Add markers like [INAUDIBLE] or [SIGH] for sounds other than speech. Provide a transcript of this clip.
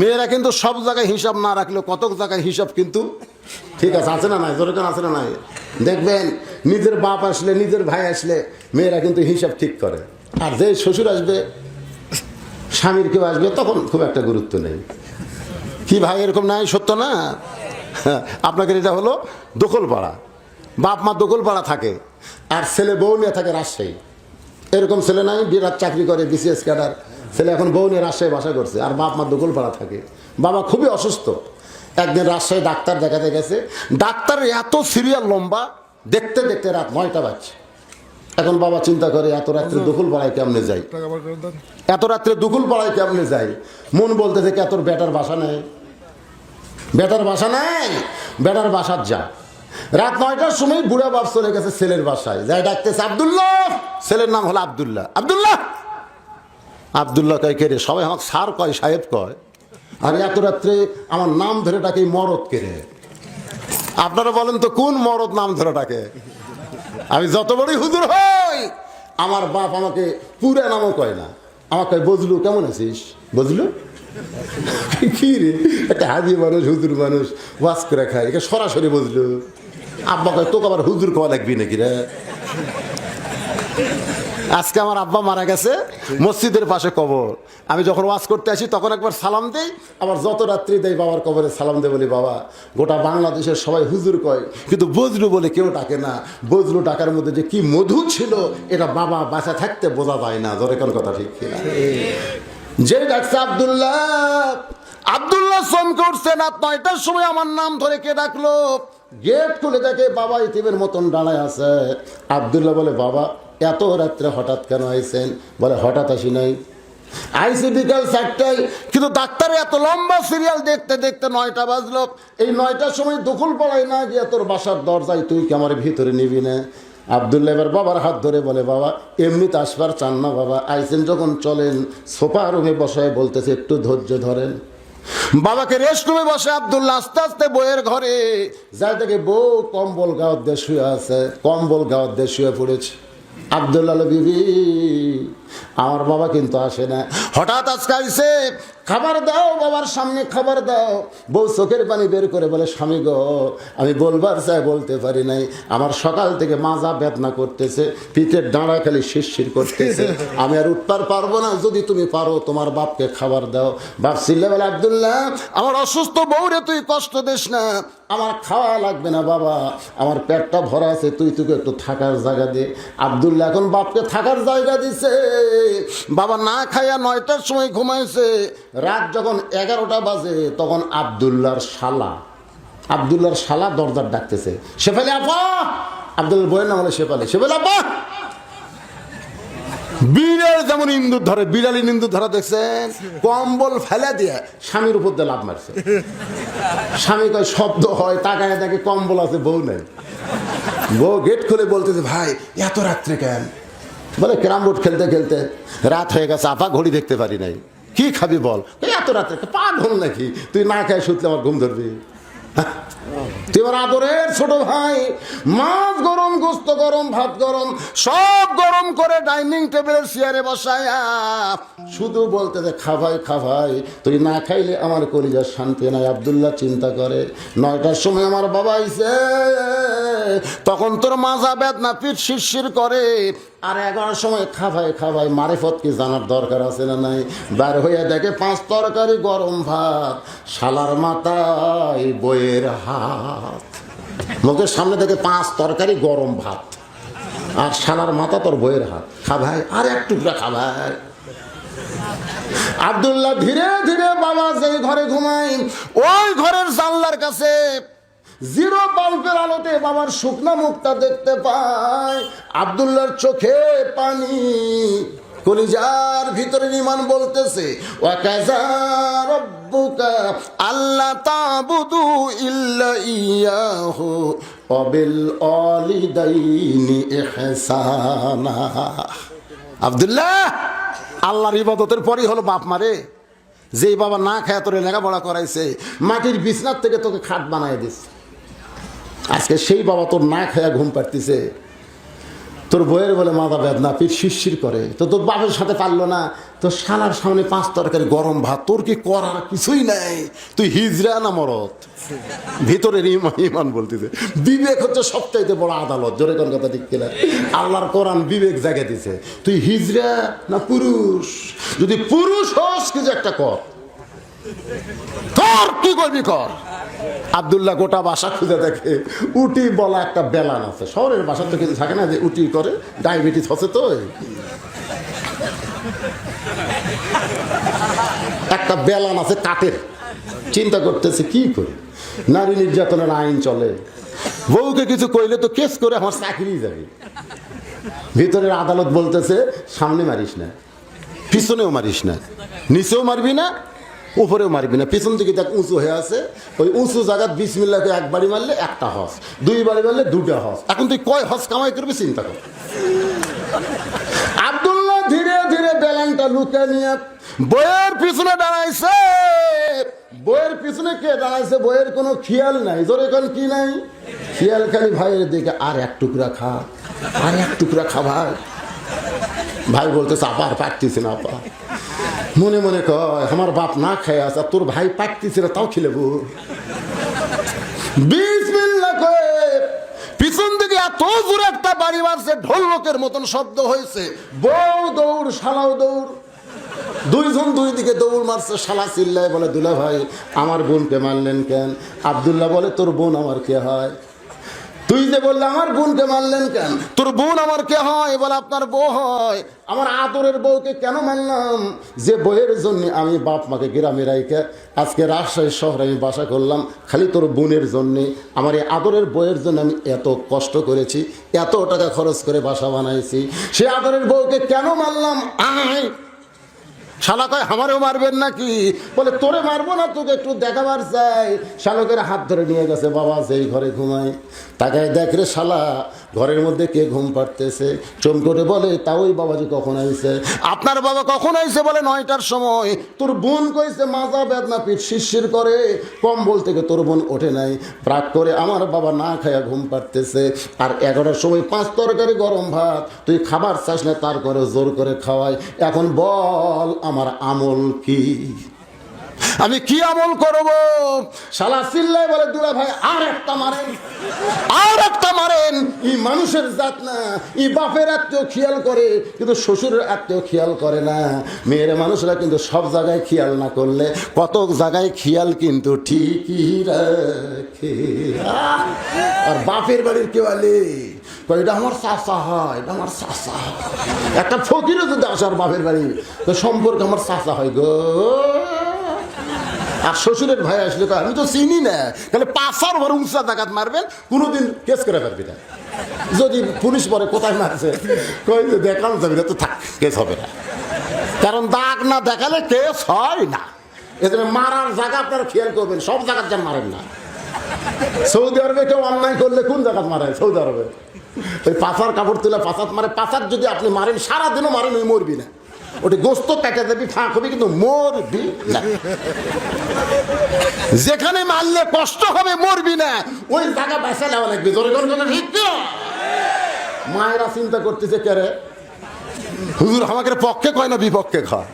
মেয়েরা কিন্তু সব জায়গায় হিসাব না রাখলেও কতক জায়গায় হিসাব কিন্তু ঠিক আছে আছে না নাই? যেরকম আছে না নাই? দেখবেন নিজের বাপ আসলে নিজের ভাই আসলে মেয়েরা কিন্তু হিসাব ঠিক করে। আর যে শ্বশুর আসবে স্বামীর কেউ আসবে তখন খুব একটা গুরুত্ব নেই। কি ভাই এরকম নাই? সত্য না? হ্যাঁ, আপনাদের এটা হলো দখলপাড়া বাপ মা দখলপাড়া থাকে আর ছেলে বউ নিয়ে থাকে রাজশাহী। এরকম ছেলে নাই বিরাট চাকরি করে বিসিএস ক্যাডার। ছেলে এখন বউ নিয়ে রাজশাহী বাসা করছে আর বাপ মা দখলপাড়া থাকে। বাবা খুবই অসুস্থ। একদিন রাজশাহী ডাক্তার দেখাতে গেছে ডাক্তার এত সিরিয়াল লম্বা দেখতে দেখতে রাত নয়টা বাজছে। এখন বাবা চিন্তা করে এত রাত্রে দখল পাড়ায় কেমনে যাই? এত রাত্রে দুকুল পাড়ায় কেমনে যাই? মন বলতে থেকে এত বেটার বাসা নেই। বেটার বাসা নেই? বেটার বাসার যা। রাত নয়টার সময় বুড়া বাপ চলে গেছে ছেলের বাসায়। যাই ডাকতেছে আবদুল্লাহ! ছেলের নাম হলো আবদুল্লাহ। আবদুল্লাহ! আবদুল্লাহ কয়, কে রে? সবাই আমাকে সার কয়, সাহেব কয়। আর এত রাত্রে আমার নাম ধরে ডাকে মরদ কে রে? আপনারা বলেন তো, কোন মরদ নাম ধরে ডাকে? আমি, যত বড়ই হুজুর হই, আমার বাপ আমাকে পুরা নামও কয় না। আমাকে বজলু, কেমন আছিস? বজলু? [LAUGHS] কি রে? একটা হাজি মানুষ, হুজুর মানুষ, ওয়াজ করে খায়, একে সরাসরি বজলু। আব্বা কয়, তোকে আবার হুজুর খাওয়া লাগবি নাকি রে? আজকে আমার আব্বা মারা গেছে মসজিদের পাশে কবর। আমি যখন ওয়াজ করতে আসি, তখন একবার সালাম দেই। আবার যত রাত্রি দেয় বাবার কবরে সালাম দে বলি, বাবা, গোটা বাংলাদেশের সবাই হুজুর কয়, কিন্তু বজলু বলে কেউ ডাকে না। বজলু ডাকার মধ্যে যে কি মধু ছিল, এটা বাবা বাসা থাকতে বোঝা যায় না। জোরে কোন কথা ঠিক কিনা? যে ডাকছে আবদুল্লাহ আবদুল্লাহ চমকে উঠছে রাত নয়টার সময় আমার নাম ধরে কে ডাকলো? গেট খুলে দেখে বাবা ইতিমের মতন দাঁড়ায় আছে। আবদুল্লাহ বলে, বাবা এত রাত্রে হঠাৎ কেন আইসেন বলে, হঠাৎ আসি নাই। আইসি বিকাল চারটায়, কিন্তু ডাক্তার এত লম্বা সিরিয়াল দেখতে দেখতে নয়টা বাজলো। এই নয়টার সময় দখল পড়ায় না গিয়ে তোর বাসার দরজায় তুই কি আমার ভিতরে নিবি না? আবদুল্লাহ বাবার হাত ধরে বলে, বাবা, এমনিতে আসবার চান না বাবা। আইসেন যখন চলেন, সোফা রুমে বসায় বলতেছে, একটু ধৈর্য ধরেন। বাবাকে রেস্ট রুমে বসে আবদুল্লাহ আস্তে আস্তে বইয়ের ঘরে যাই থেকে বউ কম্বল গাওয়ার দিয়ে শুয়ে আছে, কম্বল গাওয়ার দিয়ে শুয়ে পড়েছে। আবদুল্লাহ বিবি। আমার বাবা কিন্তু আসে না। হঠাৎ আজকে আইসে, খাবার দাও বাবার সামনে, খাবার দাও। বউ চোখের পানি বের করে বলে, স্বামী গো, আমি বলবার চাই, বলতে পারি নাই। আমার সকাল থেকে মাজা বেদনা করতেছে, পিঠের ডাঁড়া খালি শিরশির করতেছে। আমি আর উঠবার পারব না। যদি তুমি পারো, তোমার বাপকে খাবার দাও। বাপ চিল্লে বলে, আবদুল্লাহ, আমার অসুস্থ বউরে তুই কষ্ট দিস না। আমার খাওয়া লাগবে না বাবা। আমার পেটটা ভরা আছে, তুই তোকে একটু থাকার জায়গা দে। আবদুল্লাহ এখন বাপকে থাকার জায়গা দিছে। বাবা না খাইয়া নয়টার সময় ঘুমাইছে। রাত যখন এগারোটা বাজে, তখন আবদুল্লাহর শালা আবদুল্লাহর শালা দরজার ডাকতেছে। শেফালি আপা আবদুল্লাহ বইয়ের নাম হলো শেফালি শেফালি আপা বিড়াল যেমন ইন্দুর ধরে, বিড়ালি ইন্দুর ধরা দেখছেন, কম্বল ফেলে দিয়ে স্বামীর উপর দিয়ে লাভ মারছে। স্বামী কয়, শব্দ হয়, তাকায় দেখে কম্বল আছে, বউ নেই। বউ গেট খুলে বলতেছে, ভাই, এত রাত্রে কেন? বলে, ক্যারাম বোর্ড খেলতে খেলতে রাত হয়ে গেছে আপা ঘড়ি দেখতে পারি নাই। কি খাবি বল? এত রাত্রে পা ঢোল নাকি? তুই না খাই শুতলে আমার ঘুম ধরবি? হ্যাঁ? আমার ছোট ভাই। গরম গরম, ভাত গরম, সব গরম করে ডাইনিং চেয়ারে শুধু বলতে খাভাই তুই না খাইলে আমার কলিজার শান্তি নাই। আবদুল্লাহ চিন্তা করে, নয়টার সময় আমার বাবা আইছে। তখন তোর মাজা বেদনা পিঠ শিরশির করে আর এগারোর সময় খাবাই খাভাই মারেফত কি জানার দরকার আছে না নাই? বার হইয়া দেখে পাঁচ তরকারি, গরম ভাত, শালার মাথায় বইয়ের হাত। মুখের সামনে দেখে পাঁচ তরকারি, গরম ভাত। আর শালার মাথা তোর বইয়ের হাত। খাবাই আর এক টুকরা খাভাই আবদুল্লাহ ধীরে ধীরে বাবা যে ঘরে ঘুমাই, ওই ঘরের জানলার কাছে জিরো বাল্বের আলোতে বাবার শুকনা মুখটা দেখতে পায়। আবদুল্লাহর চোখে পানি। কলিজার ভিতরে ইমান বলতেছে আল্লাহ তাবুদু ইল্লা ইয়াহু অবিল অলিদাইনি ইহসানা। আবদুল্লাহ, আল্লাহর ইবাদতের পরই হলো বাপ মারে যেই বাবা না খায় তোরে লেখাপড়া করাইছে, মাটির বিছনার থেকে তোকে খাট বানায় দিস আজকে সেই বাবা তোর না খায়া ঘুম পাড়তিছে। তোর বইয়ের বলে মাথা বেদনা পিঠ শিরশির করে। তো তোর বাপের সাথে পারল না। তোর শালার সামনে পাঁচ তরকারি গরম ভাত, তোর কি করার কিছুই নাই? তুই হিজরা না মরত ভিতরের ইমান বলতেছে। বিবেক হচ্ছে সবচাইতে বড় আদালত। জোরে কোন কথা ঠিক কিনা? আল্লাহর কোরআন বিবেক জাগে দিছে। তুই হিজরা না পুরুষ? যদি পুরুষ হস, কিছু একটা কর। তোর কি করবি কর? আবদুল্লাহ গোটা বাসা খুঁজে দেখে, উটি বলা একটা বেলান আছে। শহরের বাসা তো কিছু থাকে না যে উটি করে, ডায়াবেটিস হচ্ছে তো? একটা বেলান আছে কাঠের। চিন্তা করতেছে, কি করে? নারী নির্যাতনের আইন চলে। বউকে কিছু কইলে তো কেস করে আমার চাকরি যাবে। ভিতরের আদালত বলতেছে, সামনে মারিস না, পিছনেও মারিস না, নিচেও মারবি না উপরেও মারবি না। পিছন দিকে দেখ, উঁচু হয়ে আছে। ওই উঁচু জায়গা বিসমিল্লাকে এক বাড়ি মারলে একটা হস। দুই বাড়ি মারলে দুটা হস। এখন তুই কয় হস কামাই করবি চিন্তা কর। আব্দুল্লাহ ধীরে ধীরে বেলানটা লুকে নিয়ে বইয়ের পিছনে দাঁড়াইছে। বইয়ের পিছনে কে দাঁড়াইছে? বইয়ের কোনো খেয়াল নাই। জোরে কোন, কি নাই? খেয়াল খালি ভাইয়ের দিকে, আর এক টুকরা খা, আর এক টুকরা খা ভাই। ভাই বলতেছে, আবার পাকতেছে না, আপা। মনে মনে কয়, আমার বাপ না খায় আছে আর তোর ভাই পাকতেছে তাও খেলেবো বিসমিল্লাহ কয়ে পিছন দিকে এত জোরে একটা বাড়ি মারছে ঢোল লোকের মতন শব্দ হয়েছে। বউ দৌড়, শালাও দৌড়। দুইজন দুই দিকে দৌড় মারছে, শালা চিল্লায় বলে, দুলা ভাই, আমার বোনকে মারলেন কেন? আবদুল্লাহ বলে, তোর বোন আমার কে হয়? তুই যে বললে, আমার বোনকে মারলেন কেন? তোর বোন আমার কে হয়? বলে, আপনার বউ হয়। আমার আদরের বউকে কেন মানলাম যে বইয়ের জন্য আমি বাপ মাকে গ্রামে রাইকে আজকে রাজশাহী শহরে আমি বাসা করলাম, খালি তোর বোনের জন্যে। আমার এই আদরের বইয়ের জন্য আমি এত কষ্ট করেছি, এত টাকা খরচ করে বাসা বানাইছি। সে আদরের বউকে কেন মানলাম আয় শালা কয়, আমারও মারবেন নাকি? বলে, তোরে মারবো না, তোকে একটু দেখাবার চাই। শালকের হাত ধরে নিয়ে গেছে, বাবা, যেই ঘরে ঘুমায় তাকায় দেখ রে শালা, ঘরের মধ্যে কে ঘুম পাড়তেছে? চমকটে বলে তা ওই বাবাজি কখন আইছে? আপনার বাবা কখন আইছে? বলে, নয়টার সময়। তোর বোন কইছে, মাজা বেদনা পিঠ শিরশির করে। কম্বল থেকে তোর বোন ওঠে নাই। প্রাক করে আমার বাবা না খায়া ঘুম পাড়তেছে। আর এগারোটার সময় পাঁচ তরকারি, গরম ভাত। তুই খাবার চাস না তার করে জোর করে খাওয়াই। এখন বল আমার আমল কি? আমি কি আমল করব? শালা চিল্লাই বলে, দুলা ভাই, আর একটা মারেন। আর একটা মারেন। ই মানুষের জাত না। ই বাপের আত্মীয় খেয়াল করে, কিন্তু শ্বশুরের আত্মীয় খেয়াল করে না। মেয়ের মানুষরা কিন্তু সব জায়গায় খেয়াল না করলে কত জায়গায় খেয়াল কিন্তু ঠিকই রাখে। আর বাপের বাড়ির কেউ আলে কয়, এটা আমার চাষা হয় এটা আমার চাষা একটা ফকিরও যদি আসার বাপের বাড়ি। তো সম্পর্ক আমার চাষা হয় গো। আর শ্বশুরের ভাই আসলে আমি তো চিনি না। তাহলে পাঁচার ঘরে উঁচা জাগাত মারবেন কোনোদিন কেস করে পারবি না। যদি পুলিশ পরে কোথায় মারছে? কই যে দেখানো যাবে তো থাক কেস হবে না। কারণ দাগ না দেখালে কেস হয় না। এজন্য মারার জায়গা আপনারা খেয়াল করবেন সব জায়গার যেন মারেন না। সৌদি আরবে কেউ অন্যায় করলে কোন জায়গাত মারে সৌদি আরবে। ওই পাচার কাপড় তুলে পাচার মারে পাচার যদি আপনি মারেন, সারাদিনও মারেন, ওই মরবি না। ওটি গোস্ত কেটে দেবি, ফাঁক হবি, কিন্তু মরবি না। যেখানে মারলে কষ্ট হবে, মরবি না। ওই জায়গা বাসা নেওয়া লাগবে, জোরে মায়েরা চিন্তা করতেছে, কে রে? হুজুর, আমাকে পক্ষে কয় না বিপক্ষে খায়?